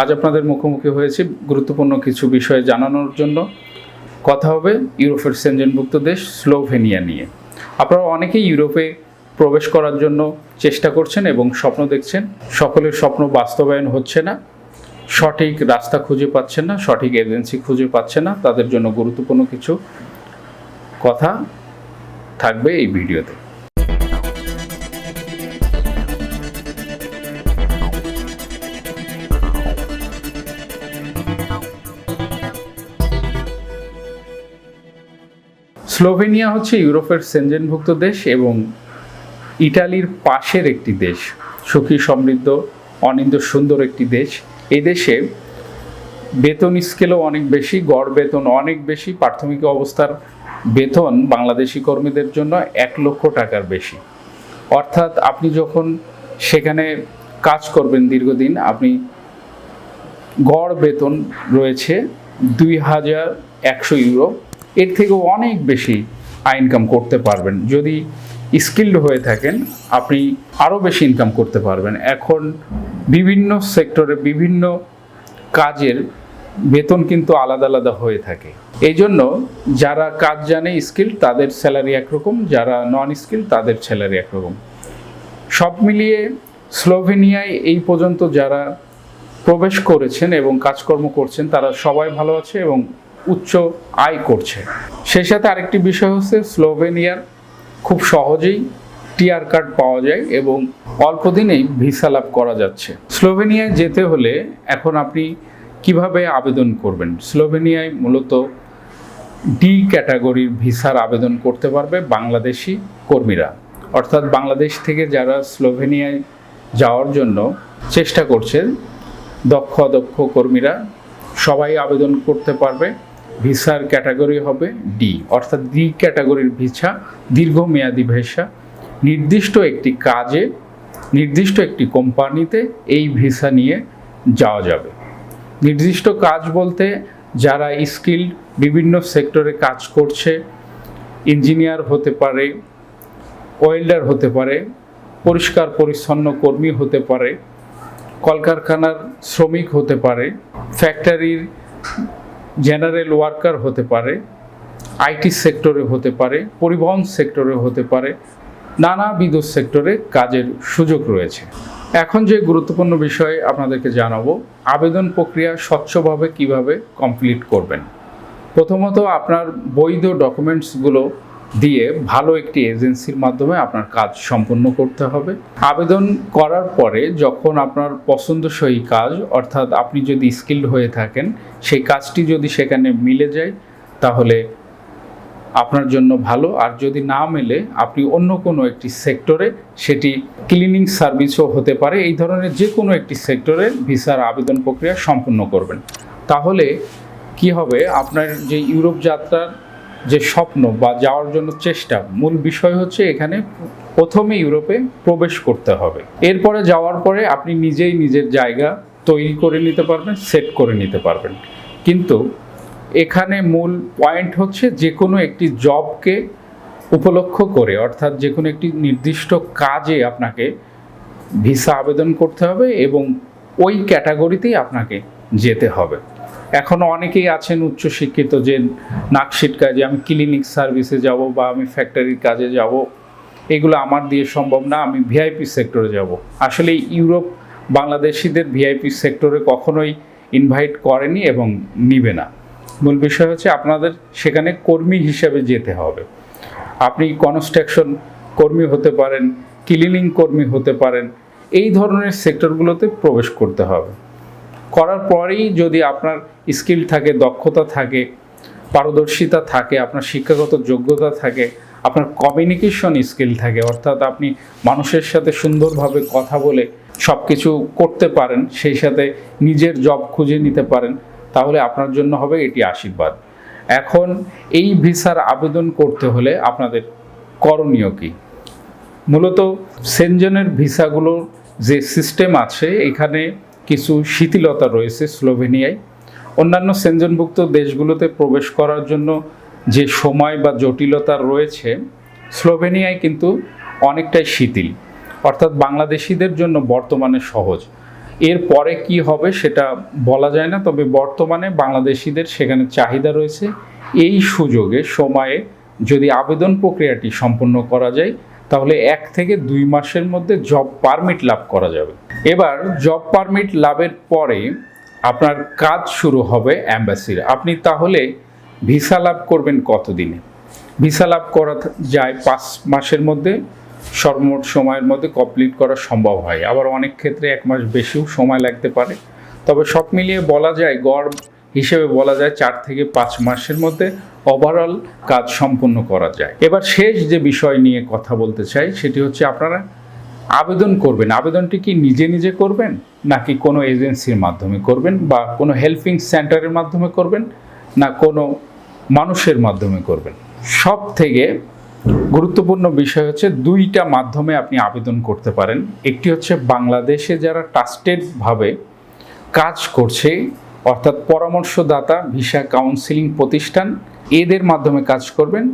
আজ আপনাদের মুখোমুখি হয়েছি গুরুত্বপূর্ণ কিছু বিষয় জানানোর জন্য। কথা হবে ইউরোপের সেনজেনভুক্ত দেশ স্লোভেনিয়া নিয়ে। আপনারা অনেকেই ইউরোপে প্রবেশ করার জন্য চেষ্টা করছেন এবং স্বপ্ন দেখছেন। সকলের স্বপ্ন বাস্তবায়ন হচ্ছে না। সঠিক রাস্তা খুঁজে পাচ্ছেন না, সঠিক এজেন্সি খুঁজে পাচ্ছে না। তাদের জন্য গুরুত্বপূর্ণ কিছু কথা থাকবে এই ভিডিওতে। স্লোভেনিয়া হচ্ছে ইউরোপের সেনজেনভুক্ত দেশ এবং ইটালির পাশের একটি দেশ। সুখী, সমৃদ্ধ, অনিন্দ, সুন্দর একটি দেশ। এই দেশে বেতন স্কেলও অনেক বেশি, গড় বেতন অনেক বেশি, প্রাথমিক অবস্থার বেতন বাংলাদেশি কর্মীদের জন্য এক লক্ষ টাকার বেশি। অর্থাৎ আপনি যখন সেখানে কাজ করবেন দীর্ঘদিন, আপনি গড় বেতন রয়েছে দুই হাজার একশো ইউরো। এর থেকেও অনেক বেশি ইনকাম করতে পারবেন। যদি স্কিল্ড হয়ে থাকেন, আপনি আরও বেশি ইনকাম করতে পারবেন। এখন বিভিন্ন সেক্টরে বিভিন্ন কাজের বেতন কিন্তু আলাদা আলাদা হয়ে থাকে। এই জন্য যারা কাজ জানে স্কিল তাদের স্যালারি একরকম, যারা নন স্কিল তাদের স্যালারি একরকম। সব মিলিয়ে স্লোভেনিয়ায় এই পর্যন্ত যারা প্রবেশ করেছেন এবং কাজকর্ম করছেন, তারা সবাই ভালো আছে এবং উচ্চ আয় করছে। সেই সাথে আরেকটি বিষয় হচ্ছে স্লোভেনিয়ার খুব সহজেই টিআর কার্ড পাওয়া যায় এবং অল্প দিনেই ভিসা লাভ করা যাচ্ছে। স্লোভেনিয়ায় যেতে হলে এখন আপনি কীভাবে আবেদন করবেন? স্লোভেনিয়ায় মূলত ডি ক্যাটাগরির ভিসার আবেদন করতে পারবে বাংলাদেশি কর্মীরা। অর্থাৎ বাংলাদেশ থেকে যারা স্লোভেনিয়ায় যাওয়ার জন্য চেষ্টা করছেন, দক্ষ অদক্ষ কর্মীরা সবাই আবেদন করতে পারবে। ভিসার ক্যাটাগরি হবে ডি, অর্থাৎ ডি ক্যাটাগরির ভিসা, দীর্ঘমেয়াদী ভিসা, নির্দিষ্ট একটি কাজে, নির্দিষ্ট একটি কোম্পানিতে এই ভিসা নিয়ে যাওয়া যাবে। নির্দিষ্ট কাজ বলতে যারা স্কিল বিভিন্ন সেক্টরে কাজ করছে, ইঞ্জিনিয়ার হতে পারে, ওয়েল্ডার হতে পারে, পরিষ্কার পরিচ্ছন্ন কর্মী হতে পারে, কলকারখানার শ্রমিক হতে পারে, ফ্যাক্টরির জেনারেল ওয়ার্কার হতে পারে আইটি সেক্টরে হতে পারে, পরিবহন সেক্টরে হতে পারে, নানাবিধ সেক্টরে কাজের সুযোগ রয়েছে। এখন যে গুরুত্বপূর্ণ বিষয় আপনাদেরকে জানাব, আবেদন প্রক্রিয়া স্বচ্ছভাবে কীভাবে কমপ্লিট করবেন। প্রথমত আপনার বৈধ ডকুমেন্টসগুলো দিয়ে ভালো একটি এজেন্সির মাধ্যমে আপনার কাজ সম্পন্ন করতে হবে। আবেদন করার পরে যখন আপনার পছন্দসই কাজ, অর্থাৎ আপনি যদি স্কিল্ড হয়ে থাকেন, সেই কাজটি যদি সেখানে মিলে যায়, তাহলে আপনার জন্য ভালো। আর যদি না মেলে, আপনি অন্য কোনো একটি সেক্টরে সেটি ক্লিনিং সার্ভিসও হতে পারে। এই ধরনের যে কোনো একটি সেক্টরে ভিসার আবেদন প্রক্রিয়া সম্পূর্ণ করবেন। তাহলে কি হবে? আপনার যে ইউরোপ যাত্রার যে স্বপ্ন বা যাওয়ার জন্য চেষ্টা, মূল বিষয় হচ্ছে এখানে প্রথমে ইউরোপে প্রবেশ করতে হবে। এরপরে যাওয়ার পরে আপনি নিজেই নিজের জায়গা তৈরি করে নিতে পারবেন, সেট করে নিতে পারবেন। কিন্তু এখানে মূল পয়েন্ট হচ্ছে যে কোনো একটি জবকে উপলক্ষ করে, অর্থাৎ যে কোনো একটি নির্দিষ্ট কাজে আপনাকে ভিসা আবেদন করতে হবে এবং ওই ক্যাটাগরিতেই আপনাকে যেতে হবে। এখনও অনেকেই আছেন উচ্চশিক্ষিত যে নাকশিট কাজে, আমি ক্লিনিক সার্ভিসে যাব বা আমি ফ্যাক্টরির কাজে যাব, এগুলো আমার দিয়ে সম্ভব না, আমি ভিআইপি সেক্টরে যাব। আসলে ইউরোপ বাংলাদেশিদের ভিআইপি সেক্টরে কখনোই ইনভাইট করেনি এবং নিবে না। মূল বিষয় হচ্ছে আপনাদের সেখানে কর্মী হিসেবে যেতে হবে। আপনি কনস্ট্রাকশন কর্মী হতে পারেন ক্লিনিং কর্মী হতে পারেন, এই ধরনের সেক্টরগুলোতে প্রবেশ করতে হবে। করার পরেই যদি আপনার স্কিল থাকে, দক্ষতা থাকে, পারদর্শিতা থাকে, আপনার শিক্ষাগত যোগ্যতা থাকে, আপনার কমিউনিকেশন স্কিল থাকে, অর্থাৎ আপনি মানুষের সাথে সুন্দরভাবে কথা বলে সব কিছু করতে পারেন, সেই সাথে নিজের জব খুঁজে নিতে পারেন, তাহলে আপনার জন্য হবে এটি আশীর্বাদ। এখন এই ভিসার আবেদন করতে হলে আপনাদের করণীয় কী? মূলত সেনজনের ভিসাগুলোর যে সিস্টেম আছে, এখানে কিছু শিথিলতা রয়েছে স্লোভেনিয়ায়। অন্যান্য সেনজনভুক্ত দেশগুলোতে প্রবেশ করার জন্য যে সময় বা জটিলতা রয়েছে, স্লোভেনিয়ায় কিন্তু অনেকটাই শিথিল। অর্থাৎ বাংলাদেশিদের জন্য বর্তমানে সহজ। এর পরে কি হবে সেটা বলা যায় না, তবে বর্তমানে বাংলাদেশিদের সেখানে চাহিদা রয়েছে। এই সুযোগে, সময়ে যদি আবেদন প্রক্রিয়াটি সম্পন্ন করা যায়, তাহলে এক থেকে দুই মাসের মধ্যে জব পারমিট লাভ করা যাবে। এবার জব পারমিট লাভের পরে আপনার কাজ শুরু হবে অ্যাম্বাসির আপনি তাহলে ভিসা লাভ করবেন কতদিনে? ভিসা লাভ করা যায় পাঁচ মাসের মধ্যে, সর্বমোট সময়ের মধ্যে কমপ্লিট করা সম্ভব হয়। আবার অনেক ক্ষেত্রে এক মাস বেশিও সময় লাগতে পারে। তবে সব মিলিয়ে বলা যায়, গড় হিসেবে বলা যায় চার থেকে পাঁচ মাসের মধ্যে ওভারঅল কাজ সম্পূর্ণ করা যায়। এবার শেষ যে বিষয় নিয়ে কথা বলতে চাই, সেটি হচ্ছে আপনারা আবেদন করবেন। আবেদনটি কি নিজে নিজে করবেন, নাকি কোনো এজেন্সির মাধ্যমে করবেন বা কোনো হেল্পিং সেন্টারের মাধ্যমে করবেন, না কোনো মানুষের মাধ্যমে করবেন? সব থেকে গুরুত্বপূর্ণ বিষয় হচ্ছে দুইটা মাধ্যমে আপনি আবেদন করতে পারেন। একটি হচ্ছে বাংলাদেশে যারা ট্রাস্টেডভাবে কাজ করছে, অর্থাৎ পরামর্শদাতা, ভিসা কাউন্সিলিং প্রতিষ্ঠান এদের মাধ্যমে কাজ করবেন।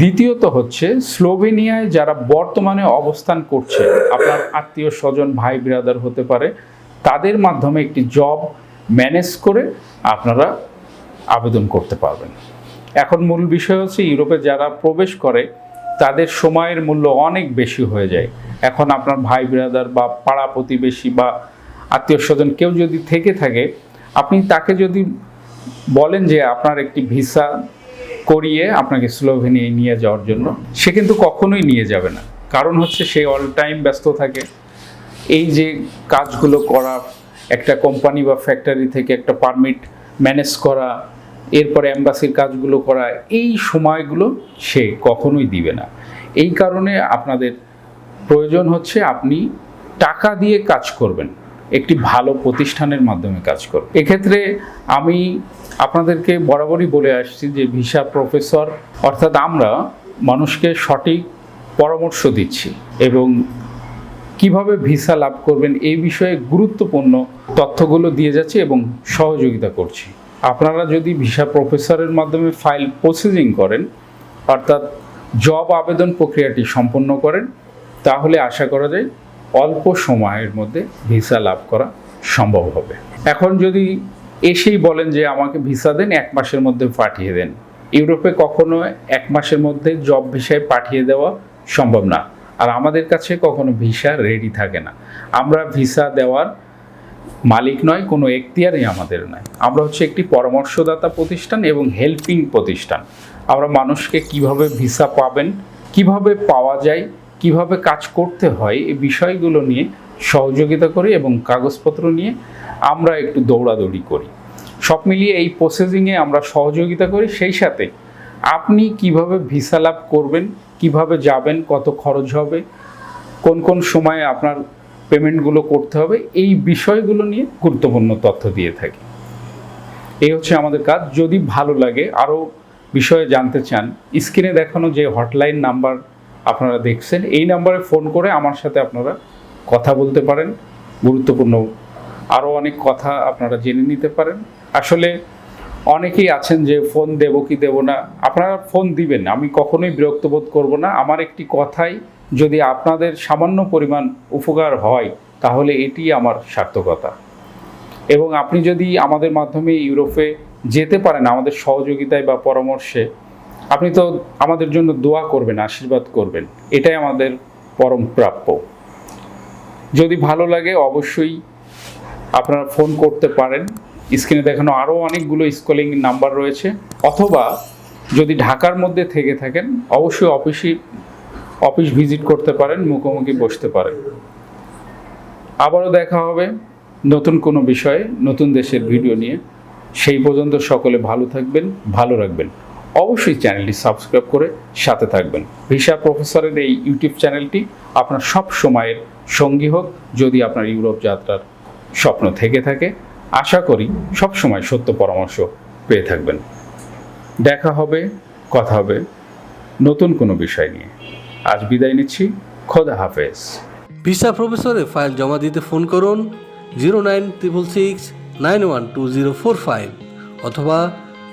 দ্বিতীয়ত হচ্ছে, স্লোভেনিয়ায় যারা বর্তমানে অবস্থান করছে, আপনার আত্মীয় স্বজন, ভাই ব্রাদার হতে পারে, তাদের মাধ্যমে একটি জব ম্যানেজ করে আপনারা আবেদন করতে পারবেন। এখন মূল বিষয় হচ্ছে, ইউরোপে যারা প্রবেশ করে, তাদের সময়ের মূল্য অনেক বেশি হয়ে যায়। এখন আপনার ভাই ব্রাদার বা পাড়া প্রতিবেশী বা আত্মীয় স্বজন কেউ যদি থেকে থাকে, আপনি তাকে যদি বলেন যে আপনার একটি ভিসা করিয়ে আপনাকে স্লোভেনিয়ায় নিয়ে যাওয়ার জন্য, সে কিন্তু কখনোই নিয়ে যাবে না। কারণ হচ্ছে সে অল টাইম ব্যস্ত থাকে। এই যে কাজগুলো করা, একটা কোম্পানি বা ফ্যাক্টরি থেকে একটা পারমিট ম্যানেজ করা, এরপরে অ্যাম্বাসির কাজগুলো করা, এই সময়গুলো সে কখনোই দিবে না। এই কারণে আপনাদের প্রয়োজন হচ্ছে আপনি টাকা দিয়ে কাজ করবেন। একটি ভালো প্রতিষ্ঠানের মাধ্যমে কাজ করবেন এক্ষেত্রে আমি আপনাদেরকে বরাবরই বলে আসছি যে ভিসা প্রফেসর, অর্থাৎ আমরা মানুষকে সঠিক পরামর্শ দিচ্ছি এবং কীভাবে ভিসা লাভ করবেন এই বিষয়ে গুরুত্বপূর্ণ তথ্যগুলো দিয়ে যাচ্ছি এবং সহযোগিতা করছি। আপনারা যদি ভিসা প্রফেসরের মাধ্যমে ফাইল প্রসেসিং করেন, অর্থাৎ জব আবেদন প্রক্রিয়াটি সম্পন্ন করেন, তাহলে আশা করা যায় অল্প সময়ের মধ্যে ভিসা লাভ করা সম্ভব হবে। এখন যদি এসেই বলেন যে আমাকে ভিসা দেন, এক মাসের মধ্যে পাঠিয়ে দেন। ইউরোপে কখনো এক মাসের মধ্যে জব ভিসায় পাঠিয়ে দেওয়া সম্ভব না। আর আমাদের কাছে কখনো ভিসা রেডি থাকে না। আমরা ভিসা দেওয়ার মালিক নয়, কোনো এখতিয়ারই আমাদের নয়। আমরা হচ্ছে একটি পরামর্শদাতা প্রতিষ্ঠান এবং হেল্পিং প্রতিষ্ঠান। আমরা মানুষকে কীভাবে ভিসা পাবেন, কীভাবে পাওয়া যায় কীভাবে কাজ করতে হয় এই বিষয়গুলো নিয়ে সহযোগিতা করি এবং কাগজপত্র নিয়ে আমরা একটু দৌড়াদৌড়ি করি। সব মিলিয়ে এই প্রসেসিংয়ে আমরা সহযোগিতা করি, সেই সাথে আপনি কীভাবে ভিসা লাভ করবেন, কীভাবে যাবেন, কত খরচ হবে, কোন কোন সময়ে আপনার পেমেন্টগুলো করতে হবে, এই বিষয়গুলো নিয়ে গুরুত্বপূর্ণ তথ্য দিয়ে থাকি। এই হচ্ছে আমাদের কাজ। যদি ভালো লাগে, আরও বিষয়ে জানতে চান, স্ক্রিনে দেখানো যে হটলাইন নাম্বার আপনারা দেখছেন। এই নাম্বারে ফোন করে আমার সাথে আপনারা কথা বলতে পারেন। গুরুত্বপূর্ণ আরও অনেক কথা আপনারা জেনে নিতে পারেন। আসলে অনেকেই আছেন যে, ফোন দেবো কি দেবো না? আপনারা ফোন দিবেন আমি কখনোই বিরক্ত বোধ করব না। আমার একটি কথাই, যদি আপনাদের সামান্য পরিমাণ উপকার হয়, তাহলে এটি আমার সার্থকতা। এবং আপনি যদি আমাদের মাধ্যমে ইউরোপে যেতে পারেন, আমাদের সহযোগিতায় বা পরামর্শে আপনি তো আমাদের জন্য দোয়া করবেন, আশীর্বাদ করবেন। এটাই আমাদের পরম প্রাপ্য। যদি ভালো লাগে অবশ্যই আপনারা ফোন করতে পারেন। স্ক্রিনে দেখানো আরও অনেকগুলো স্কলিং নাম্বার রয়েছে। অথবা যদি ঢাকার মধ্যে থেকে থাকেন, অবশ্যই অফিসে, অফিস ভিজিট করতে পারেন, মুখোমুখি বসতে পারেন। আবারও দেখা হবে নতুন কোনো বিষয়ে, নতুন দেশের ভিডিও নিয়ে। সেই পর্যন্ত সকলে ভালো থাকবেন, ভালো রাখবেন। অবশ্যই চ্যানেলটি সাবস্ক্রাইব করে সাথে থাকবেন। ভিসা প্রফেসরের এই ইউটিউব চ্যানেলটি আপনার সব সময়ের সঙ্গী হোক, যদি আপনার ইউরোপ যাত্রার স্বপ্ন থেকে থাকে। আশা করি সব সময় সত্য পরামর্শ পেয়ে থাকবেন। দেখা হবে, কথা হবে নতুন কোনো বিষয় নিয়ে। আজ বিদায় নিচ্ছি, খোদা হাফেজ। ভিসা প্রফেসরে ফাইল জমা দিতে ফোন করুন, zero nine triple six nine one two zero four five অথবা